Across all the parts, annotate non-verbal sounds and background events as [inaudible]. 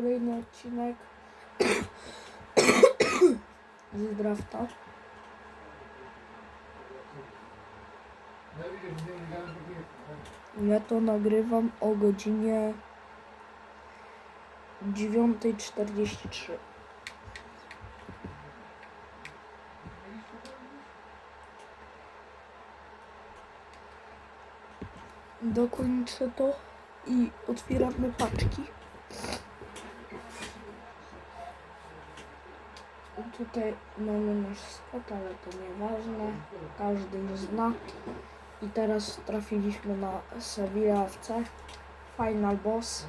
kolejny odcinek [coughs] z drafta. Ja to nagrywam o godzinie 9.43. Dokończę to i otwieramy paczki. Tutaj mamy nasz skok, ale to nieważne. Każdy już zna. I teraz trafiliśmy na Sevilla FC. Final boss.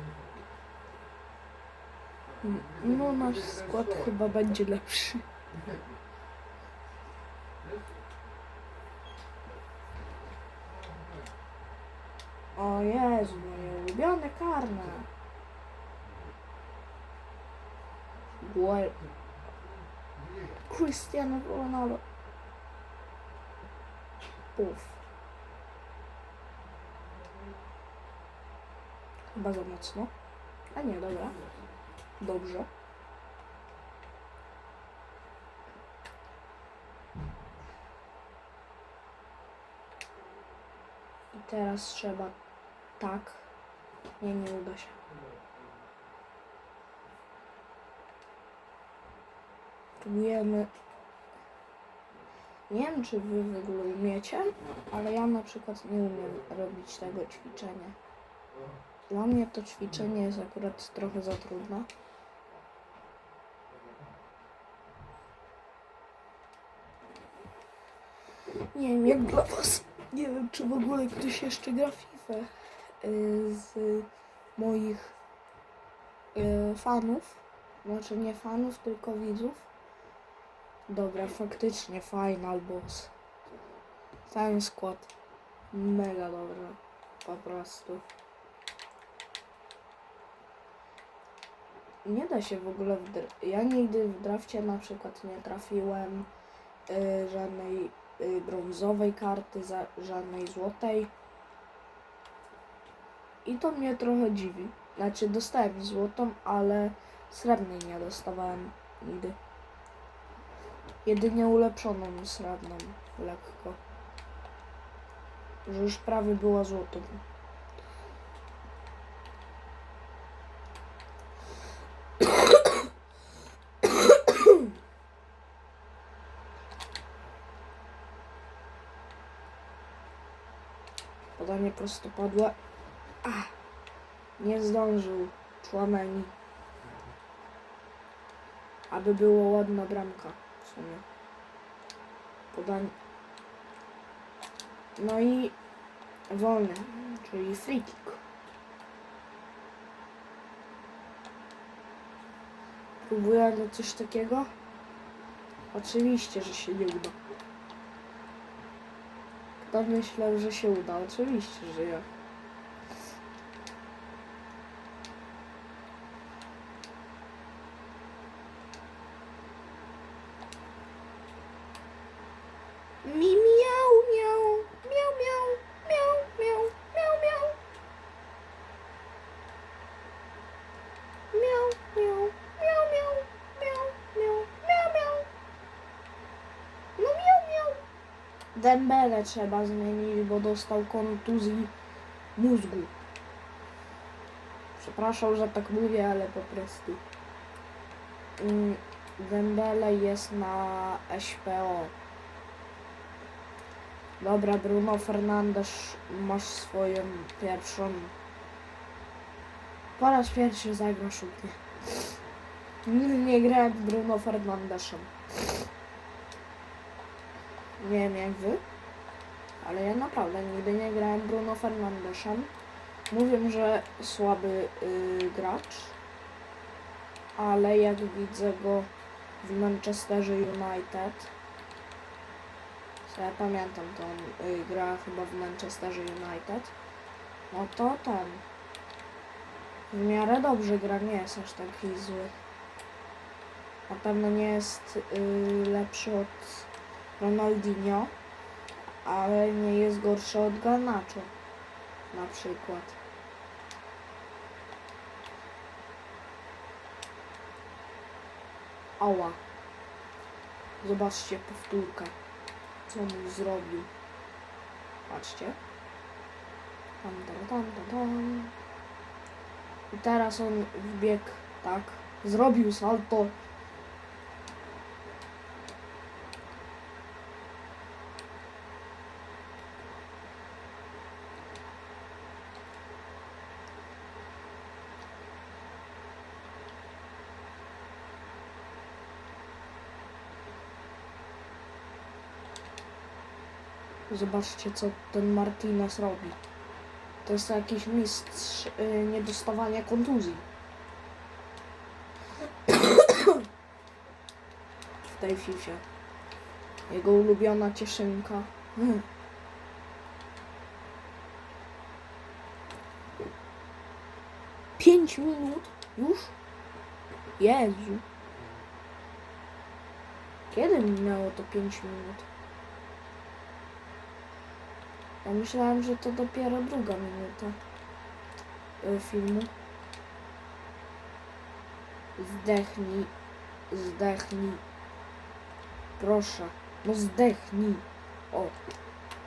No nasz skład chyba będzie lepszy. O Jezu, moje ulubione karne. Guer... Cristiano Ronaldo. Uff. Chyba za mocno. A nie, dobra. Dobrze. I teraz trzeba tak. Nie, nie uda się. Próbujemy. Nie wiem, czy wy w ogóle umiecie, ale ja na przykład nie umiem robić tego ćwiczenia. Dla mnie to ćwiczenie jest akurat trochę za trudne. Nie wiem jak dla was. Nie wiem czy w ogóle ktoś jeszcze gra FIFA y, z moich y, fanów. Znaczy nie fanów, tylko widzów. Dobra, faktycznie final boss. Ten skład. Mega dobra. Po prostu. Nie da się w ogóle w Ja nigdy w drafcie na przykład nie trafiłem y, żadnej y, brązowej karty, za, żadnej złotej. I to mnie trochę dziwi. Znaczy dostałem złotą, ale srebrnej nie dostawałem nigdy. Jedynie ulepszoną srebrną, lekko. Że już prawie była złotą. Podanie prostopadłe. Ach, nie zdążył człameni. Aby było ładna bramka sumie. Podanie. No i wolny, czyli free kick. Próbuję na coś takiego? Oczywiście, że się nie uda. Kto myślał, że się uda? Oczywiście, że ja. Mi miau, miau, miau, miau, miau, miau, miau, miau. Miau, miau, miau, miau, miau, miau, miau, miau. No miau, miau. Trzeba zmienić, bo dostał kontuzji mózgu. Przepraszam, że tak mówię, ale po prostu. Mm, Dembele jest na SPO. Dobra, Bruno Fernandes, masz swoją pierwszą. Po raz pierwszy zagrasz u mnie. Nigdy [laughs] nie grałem z Bruno Fernandesem. Nie wiem jak wy, ale ja naprawdę nigdy nie grałem Bruno Fernandesem. Mówię, że słaby y, gracz, ale jak widzę go w Manchesterze United, co ja pamiętam, to on y, gra chyba w Manchesterze United, no to ten w miarę dobrze gra, nie jest aż taki zły. Na pewno nie jest y, lepszy od Ronaldinho, ale nie jest gorszy od Garnacho na przykład. Ała. Zobaczcie powtórkę. Co mu zrobił. Patrzcie. Tam, tam, tam, tam, tam. I teraz on wbiegł, tak. Zrobił salto. Zobaczcie, co ten Martinez robi. To jest jakiś mistrz y, niedostawania kontuzji. w tej FIFA. Jego ulubiona cieszynka. Hmm. Pięć minut? Już? Jezu. Kiedy minęło to pięć minut? Ja myślałem, że to dopiero druga minuta y, filmu. Zdechnij. Zdechnij. Proszę. No zdechnij. O.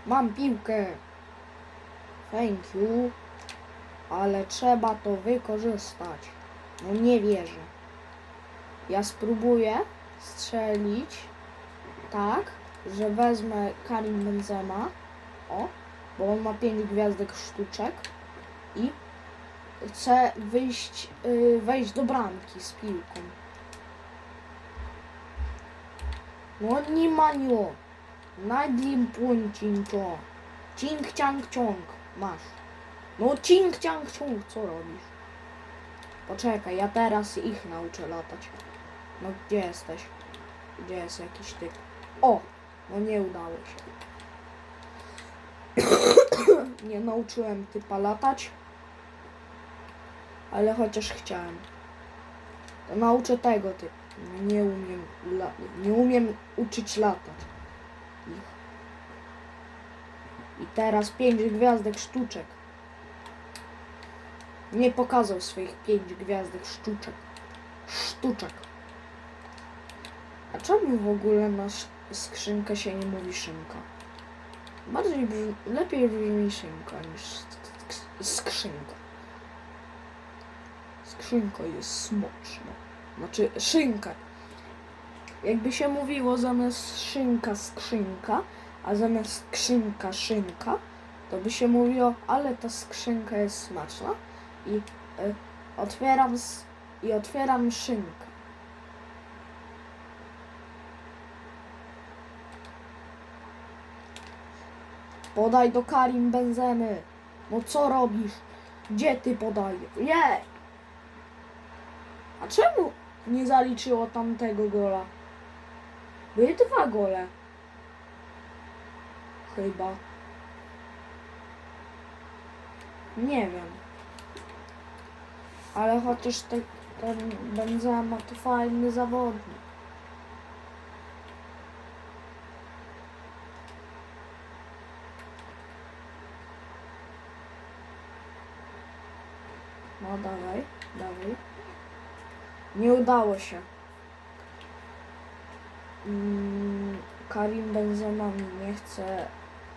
Mam piłkę. Thank you. Ale trzeba to wykorzystać. No nie wierzę. Ja spróbuję strzelić tak, że wezmę Karim Benzema. O, bo on ma 5 gwiazdek sztuczek i chcę wyjść, y, wejść do bramki z piłką. No nie ma nio. Nadim puncincio. Cink ciang ciąg. Masz. No cink ciang ciąg. Co robisz? Poczekaj, ja teraz ich nauczę latać. No gdzie jesteś? Gdzie jest jakiś typ? O! No nie udało się. [coughs] nie nauczyłem typa latać. Ale chociaż chciałem. To nauczę tego typu. Nie umiem, nie umiem uczyć latać. I teraz pięć gwiazdek sztuczek. Nie pokazał swoich pięć gwiazdek sztuczek. Sztuczek. A czemu w ogóle na skrzynkę się nie mówi szynka? Bardziej brzmi, lepiej brzmi szynka niż sk- skrzynka. Skrzynka jest smoczna. Znaczy szynka. Jakby się mówiło zamiast szynka skrzynka, a zamiast skrzynka szynka, to by się mówiło, ale ta skrzynka jest smaczna i y, otwieram i otwieram szynkę. Podaj do Karim Benzemy. No co robisz? Gdzie ty podajesz? Nie! A czemu nie zaliczyło tamtego gola? Były dwa gole. Chyba. Nie wiem. Ale chociaż te, ten Benzema to fajny zawodnik. No dawaj, dawaj. Nie udało się. Mm, Karim Benzema nie chce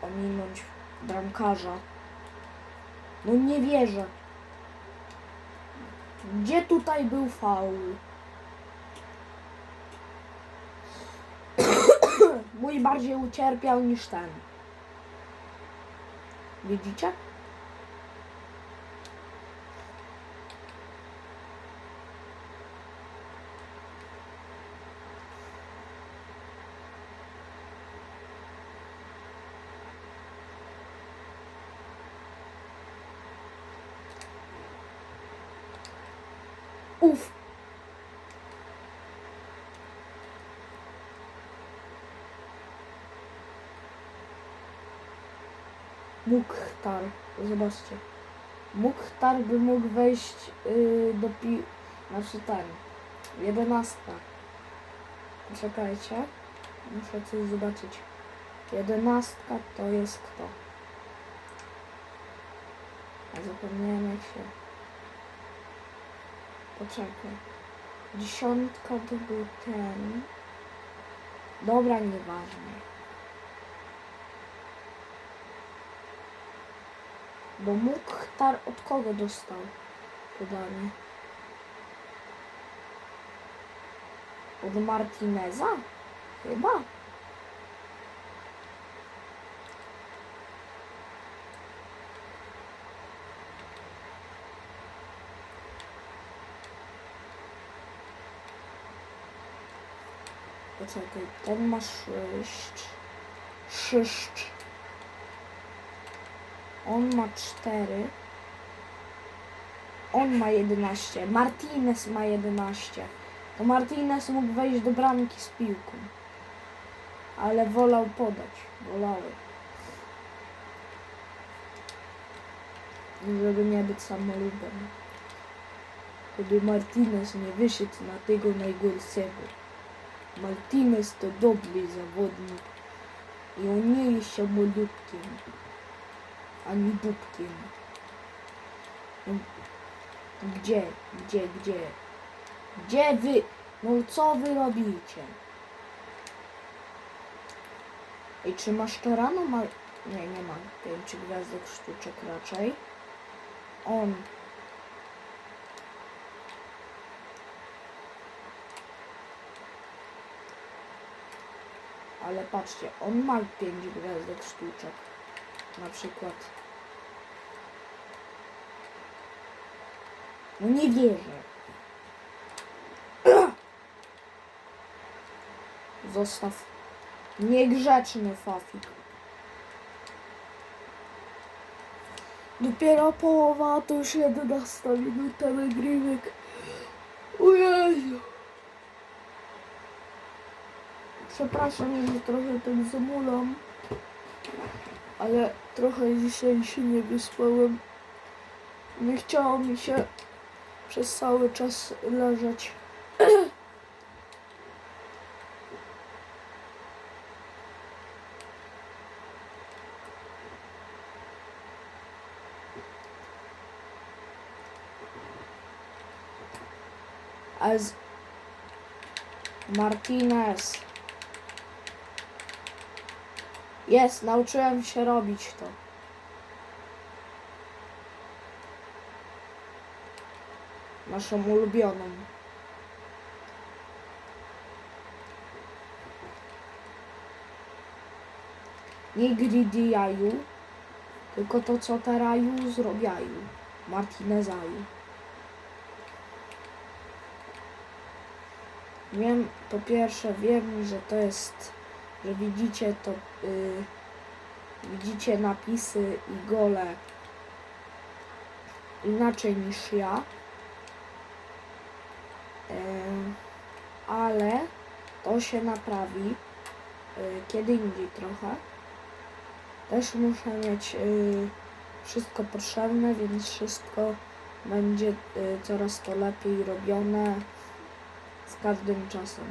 ominąć bramkarza. No nie wierzę. Gdzie tutaj był faul? [coughs] Mój bardziej ucierpiał niż ten. Widzicie? Uf. Mukhtar. Zobaczcie. Mukhtar by mógł wejść yy, do pi... Znaczy ten. Jedenastka. Poczekajcie. Muszę coś zobaczyć. Jedenastka to jest kto? A zapomniałem jak się... Poczekaj. Dziesiątka to był ten. Dobra, nieważne. Bo Mukhtar od kogo dostał podanie? Od Martineza? Chyba. Poczekaj, ten ma sześć. Szyszcz. On ma cztery. On ma 11. Martinez ma 11. To Martinez mógł wejść do bramki z piłką. Ale wolał podać. Wolały. Żeby nie być samolubem. Żeby Martinez nie wyszedł na tego najgorszego. Martinez to dobry zawodnik. I on nie jest samolubkiem. Ani dupkiem. Gdzie, gdzie, gdzie? Gdzie wy? No co wy robicie? Ej, czy masz to rano? Ma... Nie, nie ma. Pięć gwiazdek sztuczek raczej. On. Ale patrzcie, on ma pięć gwiazdek sztuczek. Na przykład. No nie wierzę. [clears throat] Zostaw. Niegrzeczny Fafik. Dopiero połowa, to już 11 minuta nagrywek. O Jezu. Przepraszam, że trochę tak zamulam. Ale trochę dzisiaj się nie wyspałem. Nie chciało mi się przez cały czas leżeć. [clears throat] As Martinez. Jest, nauczyłem się robić to. Naszą ulubioną. Nie Gridiaju, tylko to, co Teraju zrobiają. Martinezaju. Wiem, po pierwsze wiem, że to jest, widzicie to, y, widzicie napisy i gole inaczej niż ja. Em, ale to się naprawi y, kiedy indziej trochę. Też muszę mieć y, wszystko potrzebne, więc wszystko będzie y, coraz to lepiej robione z każdym czasem.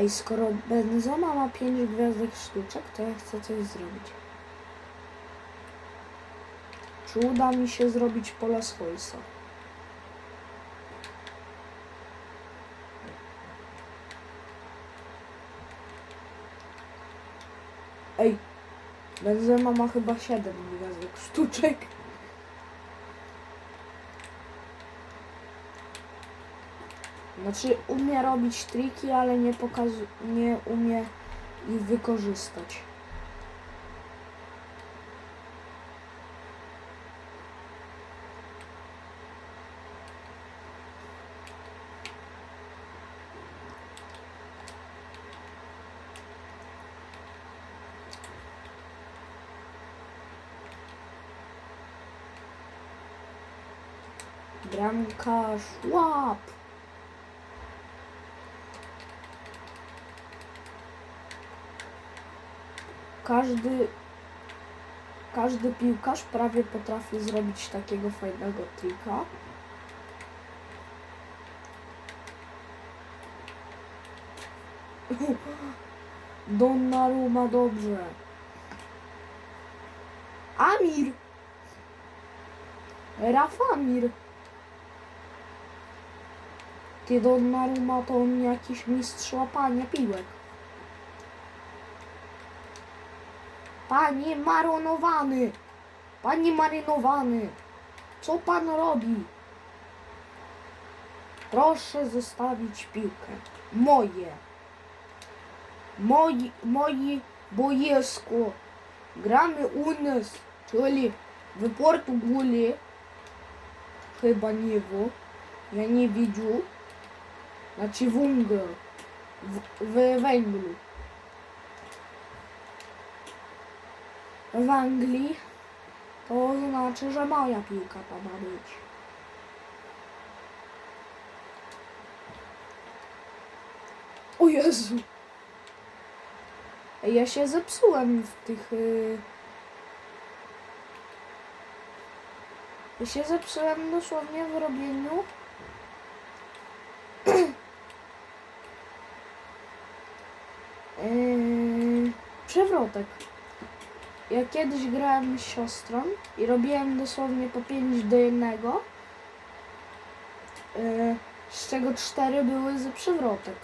Ej, skoro Benzema ma 5 gwiazdek sztuczek, to ja chcę coś zrobić. Czy uda mi się zrobić pola Schoolsa? Ej, Benzema ma chyba 7 gwiazdek sztuczek. Znaczy umie robić triki, ale nie pokazu nie umie ich wykorzystać. Bramkarz, łap! Każdy każdy piłkarz prawie potrafi zrobić takiego fajnego trika. [laughs] Donnarumma dobrze. Amir. Rafamir. Ty Donnarumma to on jakiś mistrz łapania piłek. Panie marynowany! Panie marynowany! Co pan robi? Proszę zostawić piłkę. Moje. Moi, moi boisko. Gramy u nas, czyli w Portugalii. Chyba nie w. Ja nie widzę. Znaczy w Unglii. W, w Węglu. W Anglii, to znaczy, że moja piłka to ma być. O Jezu! Ja się zepsułem w tych... y, Ja się zepsułem dosłownie w robieniu... Yy, [clears throat] przewrotek. Ja kiedyś grałem z siostrą i robiłem dosłownie po 5 do 1, yy, z czego 4 były z przewrotek,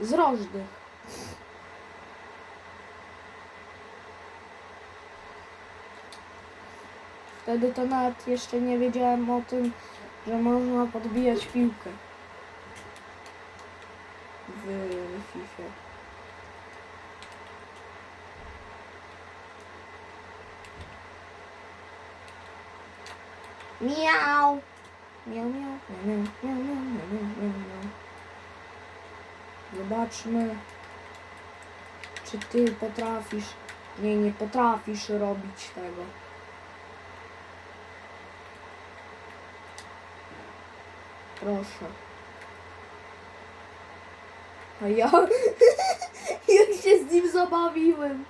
z rożnych. Wtedy to nawet jeszcze nie wiedziałem o tym, że można podbijać piłkę w FIFA. Miau. Miau, miau, miau, miau, miau, miau, miau, miau. Zobaczmy, czy ty potrafisz. Nie, nie potrafisz robić tego. Proszę. A ja, [laughs] jak się z nim zabawiłem.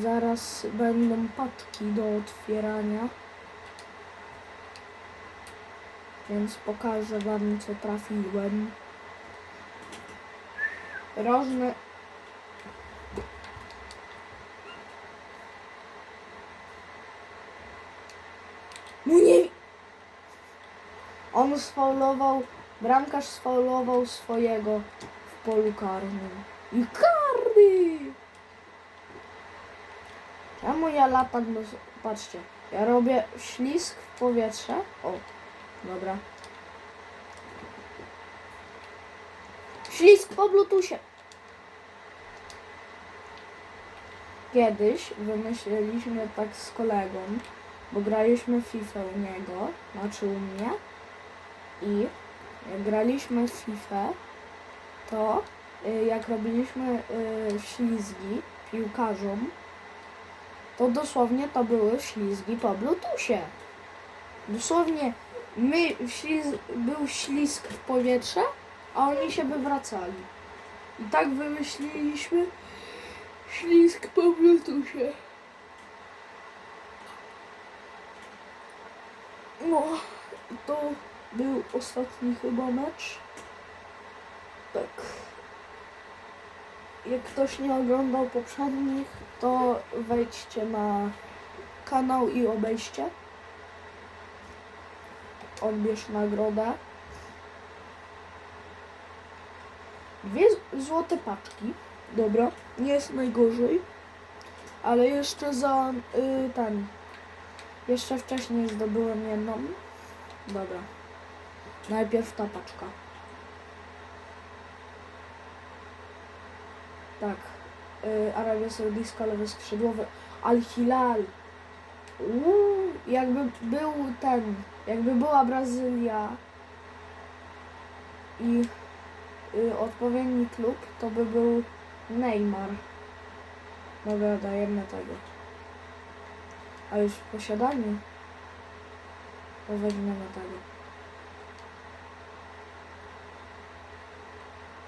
Zaraz będą paczki do otwierania. Więc pokażę wam co trafiłem. Rożne No nie. On sfaulował, bramkarz sfaulował swojego w polu karnym. I karny! Czemu ja latam bez... Patrzcie, ja robię ślisk w powietrze. O, dobra. Ślisk po bluetoothie. Kiedyś wymyśliliśmy tak z kolegą, bo graliśmy FIFA u niego, znaczy u mnie. I jak graliśmy FIFA, to y, jak robiliśmy y, ślizgi piłkarzom, to dosłownie to były ślizgi po Bluetoothie. Dosłownie my był ślizg w powietrze, a oni się wywracali. I tak wymyśliliśmy ślizg po Bluetoothie. No, to był ostatni chyba mecz. Tak. Jak ktoś nie oglądał poprzednich, to wejdźcie na kanał i obejście. Odbierz nagrodę. Dwie złote paczki. Dobra, nie jest najgorzej. Ale jeszcze za y, ten. Jeszcze wcześniej zdobyłem jedną. Dobra. Najpierw ta paczka. Tak. Y, Arabia Saudyjska, lewy skrzydłowy. Al-Hilal. Jakby był ten, jakby była Brazylia i y, odpowiedni klub, to by był Neymar. Dobra, dajemy tego. A już w posiadaniu to weźmiemy tego.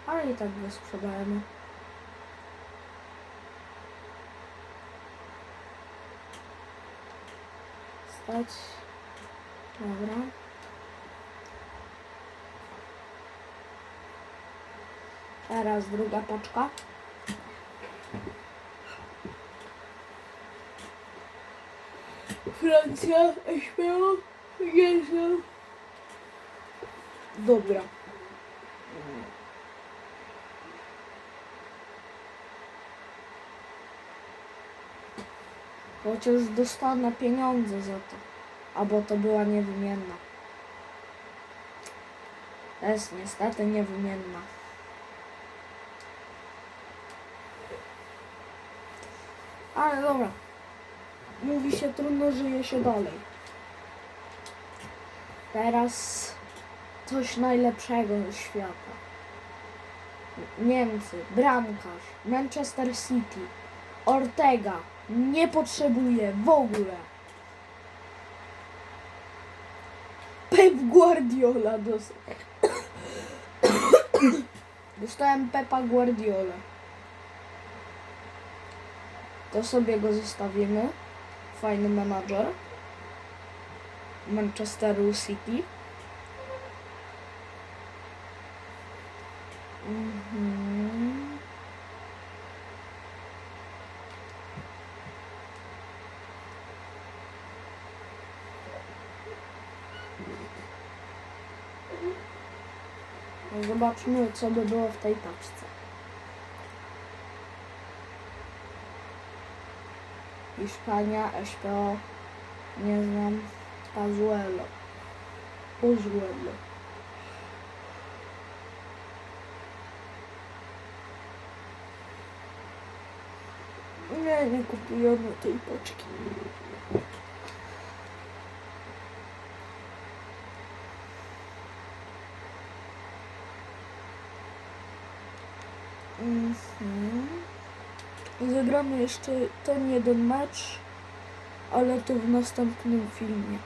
Ale i tak go sprzedajemy. Stać. Dobra. Teraz druga paczka. Francja, śmiało, Jezu. Dobra. Chociaż dostanę pieniądze za to. Albo to była niewymienna. Jest niestety niewymienna. Ale dobra. Mówi się trudno, żyje się dalej. Teraz coś najlepszego ze świata. Niemcy, bramkarz, Manchester City, Ortega, nie potrzebuje w ogóle. Pep Guardiola dos... [coughs] Dostałem Pepa Guardiola. To sobie go zostawimy. Fajny menadżer. Manchesteru City. Mhm. No Zobaczmy, co by było w tej paczce. Hiszpania, SPO, nie znam, Pazuelo, Pozuelo. Nie, nie kupujemy tej paczki. Zagramy jeszcze ten jeden mecz, ale to w następnym filmie.